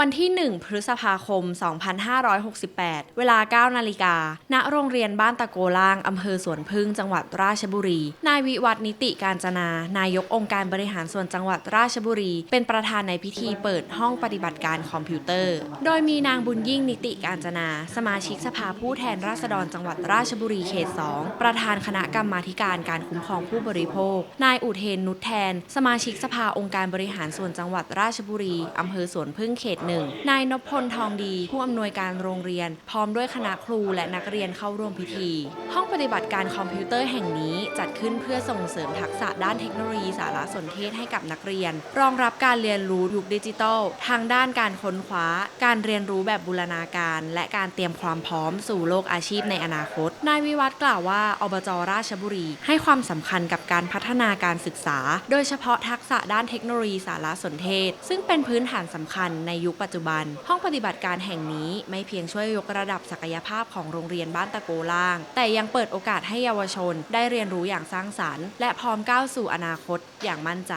วันที่ 1 พฤษภาคม 2568 เวลา 9 นาฬิกา ณ โรงเรียนบ้านตะโกล่าง อำเภอสวนพึ่ง จังหวัดราชบุรี นายวิวัฒน์นิติการจนา นายกองค์การบริหารส่วนจังหวัดราชบุรี เป็นประธานในพิธีเปิดห้องปฏิบัติการคอมพิวเตอร์ โดยมีนางบุญยิ่งนิติการจนา สมาชิกสภาผู้แทนราษฎรจังหวัดราชบุรีเขต 2 ประธานคณะกรรมาธิการการคุ้มครองผู้บริโภค นายอุเทนนุชแทน สมาชิกสภาองค์การบริหารส่วนจังหวัดราชบุรีอำเภอสวนพึ่งเขตหนึ่งนายนพพลทองดี ผู้อำนวยการโรงเรียน พร้อมด้วยคณะครูและนักเรียนเข้าร่วมพิธี ห้องปฏิบัติการคอมพิวเตอร์แห่งนี้จัดขึ้นเพื่อส่งเสริมทักษะด้านเทคโนโลยีสารสนเทศให้กับนักเรียน รองรับการเรียนรู้ยุคดิจิทัลทางด้านการค้นคว้า การเรียนรู้แบบบูรณาการ และการเตรียมความพร้อมสู่โลกอาชีพในอนาคต นายวิวัฒน์กล่าวว่าอบจราชบุรี ให้ความสำคัญกับการพัฒนาการศึกษา โดยเฉพาะทักษะด้านเทคโนโลยีสารสนเทศ ซึ่งเป็นพื้นฐานสำคัญในยุคปัจจุบัน ห้องปฏิบัติการแห่งนี้ไม่เพียงช่วยยกระดับศักยภาพของโรงเรียนบ้านตะโกล่าง แต่ยังเปิดโอกาสให้เยาวชน ได้เรียนรู้อย่างสร้างสรรค์ และพร้อมก้าวสู่อนาคตอย่างมั่นใจ